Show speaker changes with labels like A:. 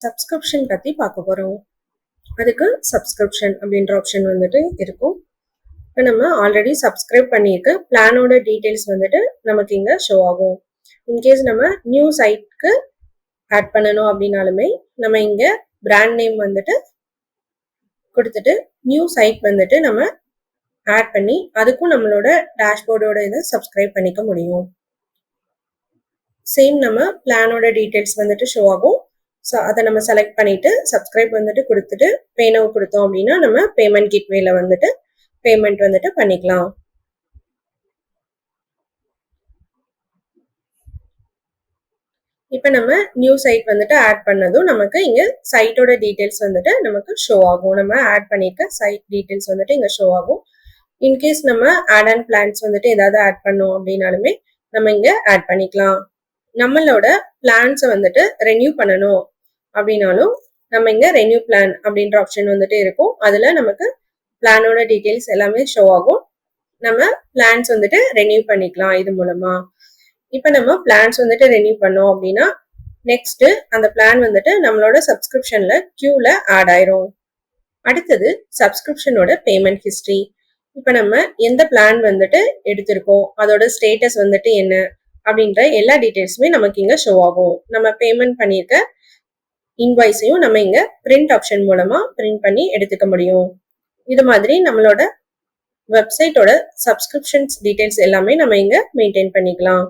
A: Subscription பற்றி பார்க்க போகிறோம் அதுக்கு சப்ஸ்கிரிப்ஷன் அப்படின்ற ஆப்ஷன் வந்துட்டு இருக்கும். இப்போ நம்ம ஆல்ரெடி சப்ஸ்கிரைப் பண்ணியிருக்க பிளானோட டீட்டெயில்ஸ் வந்துட்டு நமக்கு இங்கே ஷோ ஆகும். இன்கேஸ் நம்ம நியூ சைட்க்கு ஆட் பண்ணணும் அப்படின்னாலுமே நம்ம இங்கே பிராண்ட் நேம் வந்துட்டு கொடுத்துட்டு நியூ சைட் வந்துட்டு நம்ம ஆட் பண்ணி அதுக்கும் நம்மளோட டேஷ்போர்டோட இதை சப்ஸ்கிரைப் பண்ணிக்க முடியும். சேம் நம்ம பிளானோட டீட்டெயில்ஸ் வந்துட்டு ஷோ ஆகும். ஸோ அதை நம்ம செலக்ட் பண்ணிட்டு சப்ஸ்கிரைப் வந்துட்டு கொடுத்துட்டு பேனோ கொடுத்தோம் அப்படின்னா நம்ம பேமெண்ட் கிட்வேல வந்துட்டு பேமெண்ட் வந்துட்டு பண்ணிக்கலாம். இப்போ நம்ம நியூ சைட் வந்துட்டு ஆட் பண்ணதும் நமக்கு இங்கே சைட்டோட டீட்டெயில்ஸ் வந்துட்டு நமக்கு ஷோ ஆகும். நம்ம ஆட் பண்ணியிருக்க சைட் டீட்டெயில்ஸ் வந்துட்டு இங்கே ஷோ ஆகும். இன்கேஸ் நம்ம ஆட் அண்ட் பிளான்ஸ் வந்துட்டு ஏதாவது ஆட் பண்ணோம் அப்படின்னாலுமே நம்ம இங்கே ஆட் பண்ணிக்கலாம். நம்மளோட பிளான்ஸை வந்துட்டு ரெனியூ பண்ணணும். அப்படின்னாலும் நம்ம இங்கே ரெனியூ பிளான் அப்படின்ற ஆப்ஷன் வந்துட்டு இருக்கும். அதில் நமக்கு பிளானோட டீட்டெயில்ஸ் எல்லாமே ஷோ ஆகும். நம்ம பிளான்ஸ் வந்துட்டு ரெனியூ பண்ணிக்கலாம் இது மூலமா. இப்போ நம்ம பிளான்ஸ் வந்துட்டு ரெனியூ பண்ணோம் அப்படின்னா நெக்ஸ்ட் அந்த பிளான் வந்துட்டு நம்மளோட சப்ஸ்கிரிப்ஷன்ல கியூல ஆட் ஆயிரும். அடுத்தது சப்ஸ்கிரிப்ஷனோட பேமெண்ட் ஹிஸ்ட்ரி இப்போ நம்ம எந்த பிளான் வந்துட்டு எடுத்திருக்கோம்? அதோட ஸ்டேட்டஸ் வந்துட்டு என்ன? அப்படின்ற எல்லா டீட்டெயில்ஸுமே நமக்கு இங்கே ஷோ ஆகும். நம்ம பேமெண்ட் பண்ணியிருக்க இன்வாய்ஸையும் நம்ம இங்க பிரிண்ட் ஆப்ஷன் மூலமா பிரிண்ட் பண்ணி எடுத்துக்க முடியும். இது மாதிரி நம்மளோட வெப்சைட்டோட சப்ஸ்கிரிப்ஷன்ஸ் டீடைல்ஸ் எல்லாமே நம்ம இங்க மெயின்டைன் பண்ணிக்கலாம்.